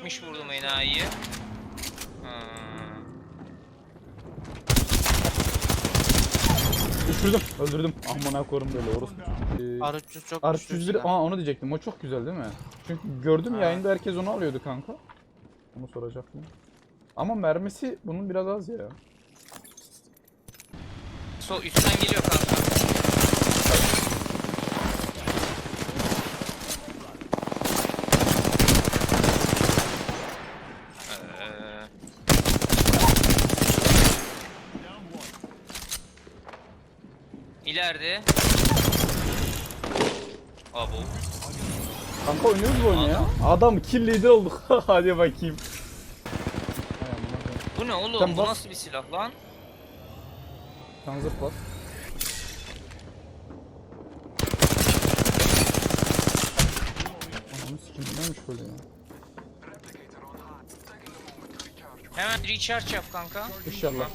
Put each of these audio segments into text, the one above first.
70 vurdum enayiye. Ha. Düşürdüm. Öldürdüm. Amına korum böyle orospu. Ee, R300 çok R301 güçlü silah. aa onu diyecektim. O çok güzel değil mi? Çünkü gördüm Ha. yayında herkes onu alıyordu kanka. Onu soracaktım. Ama mermisi bunun biraz az ya. So üstten geliyor kanka. Ee, İleride. Abo. Kanka oynuyoruz bu oyunu ya. Adam kill leader olduk. Hadi bakayım. Bu ne oğlum? Sen Bu bas. nasıl bir silah lan? Sen zıplat. Ananı sikim bu neymiş böyle ya. Hemen recharge yap kanka. İnşallah.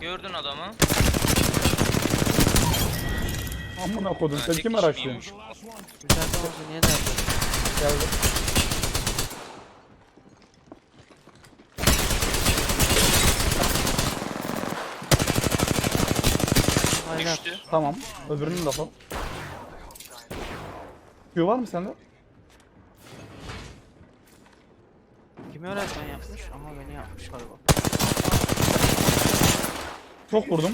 Gördün adamı. Amına kodum sen kim araştırıyorsun? Güzel de oldu niye derdi? Geldi. Düştü. Tamam. Öbürünün lafı. Q var mı sende? kimi öğretmen yapmış ama beni yapmış galiba. Çok vurdum.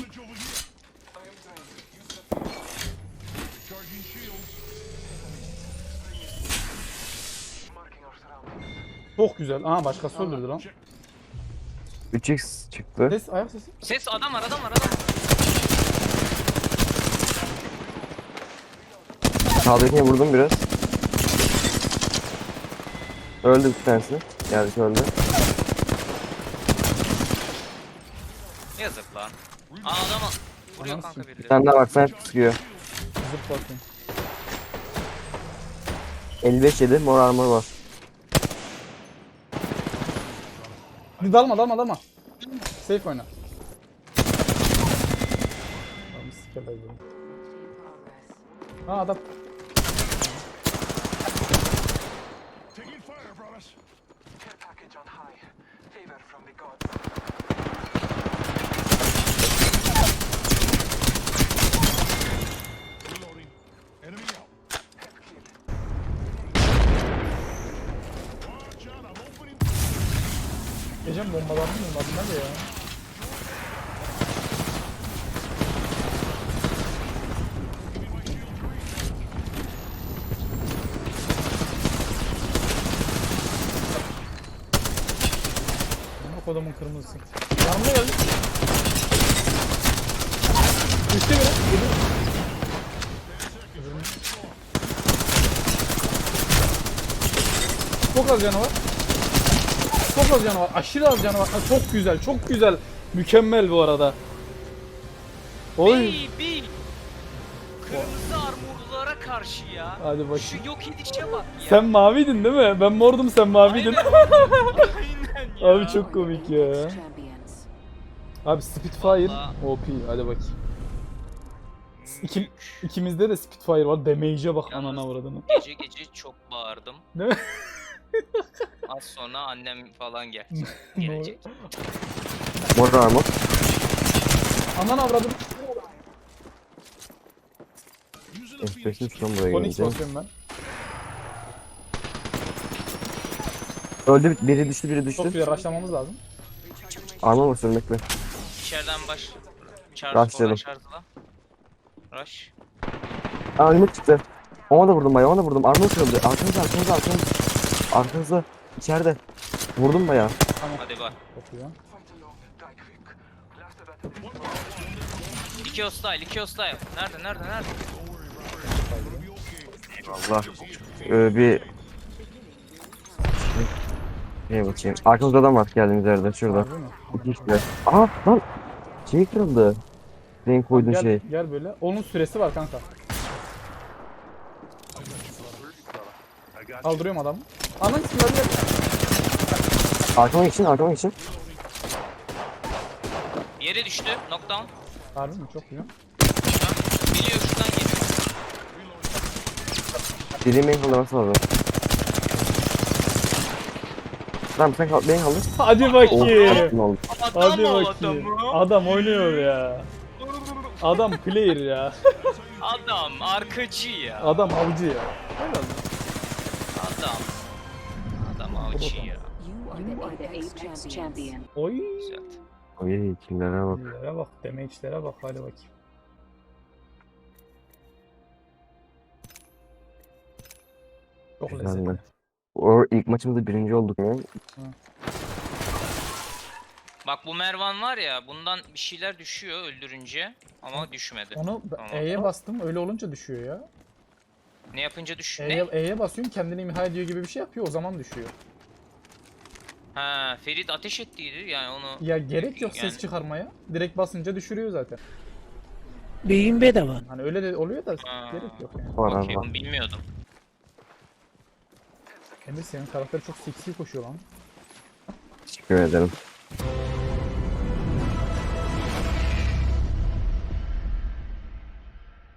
Çok güzel. Aha başkası öldürdü lan. 3x çıktı. Ses, ayak sesi. Ses adam var adam var adam. var. Sağdakine vurdum biraz. Öldü bir tanesi. Geldik öldü. Yazık lan. Aa adama vuruyor Ananı kanka birileri. tane daha bak sen sıkıyor. Zıp bakayım. 55 yedi mor armor var. Hadi dalma dalma dalma. Safe oyna. Tamam sikerler beni. Ha adam. Taking fire, brothers. Care package on high. Favor from the gods. Gecem bombalandı mı? Bunlar ne ya? Amına kodumun kırmızısı. Yanına geldi. Düştü biri. Öbürünün. Çok az canı var. Çok az canı var. Aşırı az canı var. Ha, Çok güzel, çok güzel. Mükemmel bu arada. Oy. Baby. Kırmızı armorlulara karşı ya. Hadi Şu bakayım. yok edişe bak ya. Sen maviydin değil mi? Ben mordum sen maviydin. Aynen ya. Abi çok komik ya. Abi Spitfire Vallahi. OP hadi bakayım. İkim, ikimizde de Spitfire var. Damage'e bak Yalnız- anana avradını. Gece gece çok bağırdım. Değil mi? Az sonra annem falan gel gelecek. Mor armor. Anan avradım. Using a Phoenix. F5'in şu an buraya gelince. basıyorum ben. Öldü bir- biri düştü biri Çok düştü. güzel rushlamamız lazım. Armor var sürmekle. İçeriden baş. Rushlayalım. falan şarjla. Rush. Aa önüme çıktı. Ona da vurdum bayağı ona da vurdum. Armor kırıldı. Arkanızda arkanızda arkanızda. Arkanızda. İçeride. Vurdum bayağı. Hadi var. İki style, iki style. Nerede, nerede, nerede? Allah. Ee, bir... Şeye bakayım. Arkamızda adam var geldiğimiz yerde. Şurada. Harbi mi? İki işte. Aha lan. Şey kırıldı. Renk koyduğun Gel, şey. gel böyle. Onun süresi var kanka. Kaldırıyorum adamı. Anan silahı gel. Arkama geçin arkama geçin. Yere düştü. Knockdown. Harbi mi? Çok güzel. Geliyor şuradan geliyor. Biri main kaldırması lazım. Tamam sen kal, main kaldır. Hadi Oh, bakayım. ne oldu? Adam Hadi ol bakayım. adamı. Adam oynuyor ya. Adam player ya. Adam arkacı ya. Adam avcı ya. Adam. Apex champion. Oy. Güzel. Oy killere bak. Damage'lere bak, damage'lere bak. Hadi bakayım. Çok Güzeldi. lezzetli. O ilk maçımızda birinci olduk ya. Bak bu Mervan var ya bundan bir şeyler düşüyor öldürünce ama düşmedi. Onu. E'ye bastım öyle olunca düşüyor ya. Ne yapınca düşüyor? E'ye? E'ye basıyorum kendini imha ediyor gibi bir şey yapıyor o zaman düşüyor. Ha Ferit ateş ettiydi yani onu. Ya gerek yok ses Yani- çıkarmaya. Direkt basınca düşürüyor zaten. Beyin bedava. Hani öyle de oluyor da Ha. gerek yok yani. Okey abi. onu bilmiyordum. Emir senin karakter çok seksi koşuyor lan. Teşekkür ederim.